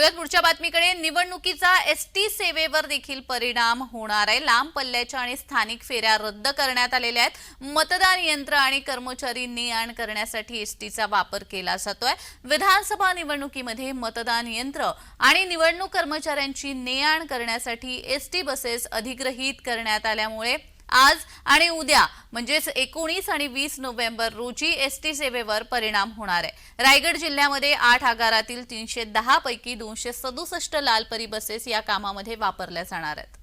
वळूयात पुढच्या बातमीकडे. निवडणुकीचा एस टी सेवेवर देखील परिणाम होणार आहे. लांब पल्ल्याच्या आणि स्थानिक फेऱ्या रद्द करण्यात आलेल्या आहेत. मतदान यंत्र आणि कर्मचारी ने आण करण्यासाठी एस टीचा वापर केला जातोय. विधानसभा निवडणुकीमध्ये मतदान यंत्र आणि निवडणूक कर्मचाऱ्यांची ने आण करण्यासाठी एस टी बसेस अधिग्रहित करण्यात आल्यामुळे आज आणि उद्या म्हणजेच एकोणीस आणि वीस नोव्हेंबर रोजी एस टी सेवेवर परिणाम होणार आहे. रायगड जिल्ह्यामध्ये आठ आगारातील तीनशे दहा पैकी दोनशे सदुसष्ट लालपरी बसेस या कामामध्ये वापरल्या जाणार आहेत.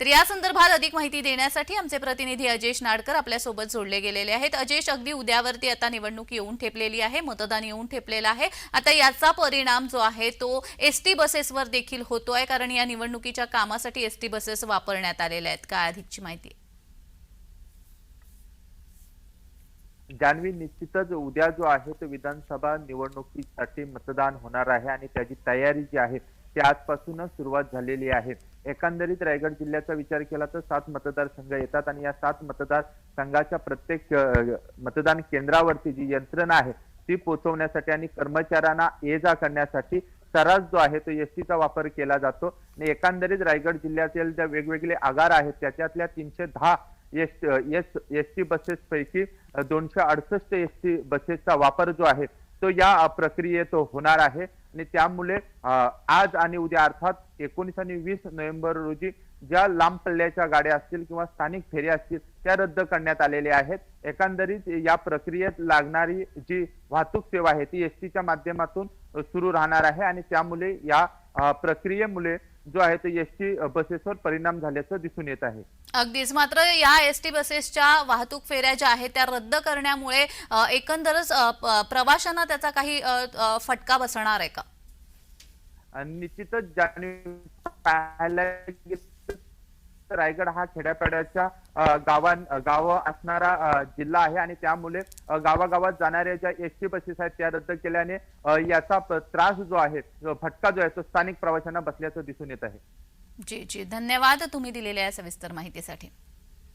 तर या संदर्भात अधिक माहिती देण्यासाठी आमचे प्रतिनिधी अजेश नाडकर आपल्यासोबत जोडले गेलेले आहेत. अजेश अगदी उद्यावरती आता निवडणूक येऊन ठेपलेली आहे मतदान येऊन ठेपलेलं आहे. आता याचा परिणाम जो आहे तो एस टी बसेसवर देखील होतोय कारण या निवडणुकीच्या कामासाठी एस टी बसेस वापरण्यात आलेल्या आहेत. काय अधिकची माहिती? जान्हवी निश्चितच उद्या जो आहे तो विधानसभा निवडणुकीसाठी मतदान होणार आहे आणि त्याची तयारी जी आहे ती आजपासूनच सुरुवात झालेली आहे. एकंदरीत रायगड जिल्ह्याचा विचार केला तर सात मतदारसंघ येतात आणि या सात मतदार संघाच्या प्रत्येक मतदान केंद्रावरती जी यंत्रणा आहे ती पोहोचवण्यासाठी आणि कर्मचाऱ्यांना ये जा करण्यासाठी सर्रास जो आहे तो एसटीचा वापर केला जातो. आणि एकंदरीत रायगड जिल्ह्यातील ज्या वेगवेगळे आगार आहेत त्याच्यातल्या तीनशे दहा एस एस एस टी बसेसपैकी दोनशे अडुसष्ट एस टी बसेसचा वापर जो आहे तो या प्रक्रियेत होणार आहे. आणि त्यामुळे आज आणि उद्या अर्थात एकोणीस आणि वीस नोव्हेंबर रोजी ज्या लांब पल्ल्याच्या गाड्या असतील किंवा स्थानिक फेऱ्या असतील त्या रद्द करण्यात आलेल्या आहेत. एकंदरीत या प्रक्रियेत लागणारी जी वाहतूक सेवा आहे ती एसटीच्या माध्यमातून सुरू राहणार आहे. आणि त्यामुळे या प्रक्रियेमुळे जो आहे तो एसटी बसेसवर परिणाम झाल्याचं दिसून येत आहे. अगदीच. मात्र या एस टी बसेसच्या वाहतूक फेऱ्या ज्या आहेत त्या रद्द करण्यामुळे एकंदरच प्रवाशांना त्याचा काही फटका बसणार आहे का? निश्चितच जाणीव पाहायला रायगड हा खेड्यापाड्याच्या गावां गाव असणारा जिल्हा आहे आणि त्यामुळे गावागावात जाणाऱ्या ज्या एस टी बसेस आहेत त्या रद्द केल्याने याचा त्रास जो आहे फटका जो आहे तो स्थानिक प्रवाशांना बसल्याचं दिसून येत आहे. जी जी. धन्यवाद तुम्ही दिलेल्या सविस्तर माहितीसाठी.